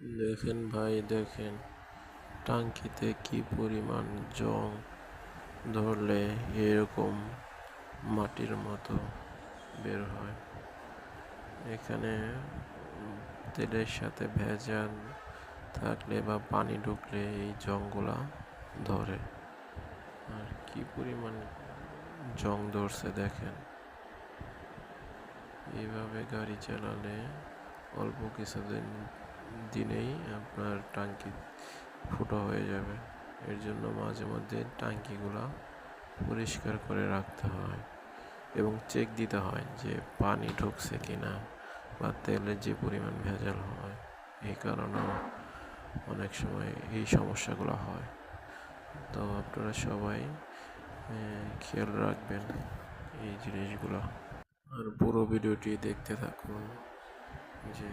দেখেন ভাই, দেখেন। টাঙ্কিতে কি পরিমাণ জং ধরলে এরকম মাটির মতো বের হয়। এখানে তেলের সাথে ভেজাল থাকলে বা পানি ঢুকলে এই জংগুলা ধরে। আর কি পরিমাণ জং ধরছে দেখেন। এইভাবে গাড়ি চালালে অল্প কিছুদিন দিনেই আপনার টাঙ্কি ফুটো হয়ে যাবে। এর জন্য মাঝে মধ্যে টাঙ্কিগুলা পরিষ্কার করে রাখতে হয় এবং চেক দিতে হয় যে পানি ঢুকছে কি না বা তেলের যে পরিমাণ ভেজাল হয়, এই কারণেও অনেক সময় এই সমস্যাগুলো হয়। তো আপনারা সবাই খেয়াল রাখবেন এই জিনিসগুলো। আর পুরো ভিডিওটি দেখতে থাকুন যে